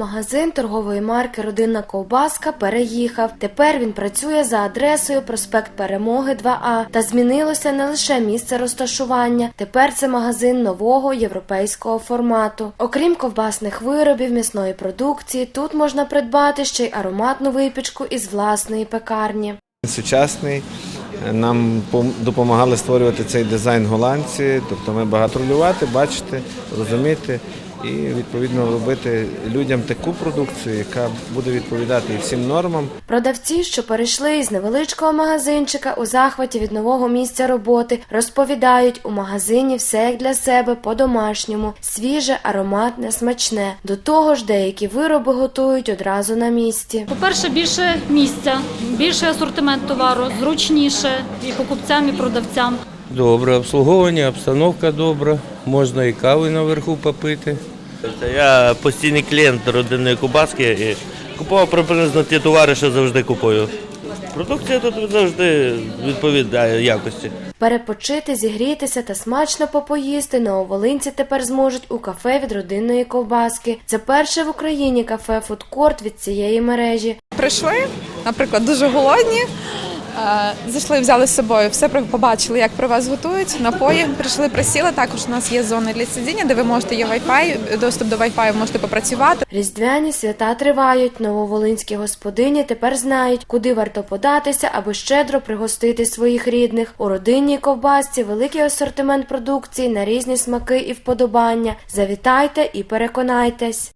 Магазин торгової марки Родинна ковбаска переїхав. Тепер він працює за адресою проспект Перемоги 2А. Та змінилося не лише місце розташування. Тепер це магазин нового європейського формату. Окрім ковбасних виробів, м'ясної продукції, тут можна придбати ще й ароматну випічку із власної пекарні. Сучасний. Нам пом- допомагали створювати цей дизайн голландці, тобто ми багато рулювати, бачити, розуміти і відповідно робити людям таку продукцію, яка буде відповідати і всім нормам. Продавці, що перейшли із невеличкого магазинчика у захваті від нового місця роботи, розповідають, у магазині все як для себе по-домашньому, свіже, ароматне, смачне. До того ж, деякі вироби готують одразу на місці. По-перше, більше місця, більший асортимент товару, зручніше і покупцям, і продавцям. Добре, обслуговування, обстановка добра, можна і кави наверху попити. Я постійний клієнт родинної кубаски і купував приблизно ті товари, що завжди купую. Продукція тут завжди відповідає якості. Перепочити, зігрітися та смачно попоїсти нововолинці тепер зможуть у кафе від родинної ковбаски. Це перше в Україні кафе фудкорт від цієї мережі. прийшли, наприклад, дуже голодні. Е, Зайшли, взяли з собою, все побачили, як про вас готують. Напої прийшли, присіли. Також у нас є зони для сидіння, де ви можете є Wi-Fi, доступ до Wi-Fi, можете попрацювати. Різдвяні свята тривають. Нововолинські господині тепер знають, куди варто податися, аби щедро пригостити своїх рідних. У родинній ковбасці великий асортимент продукції на різні смаки і вподобання. Завітайте і переконайтесь.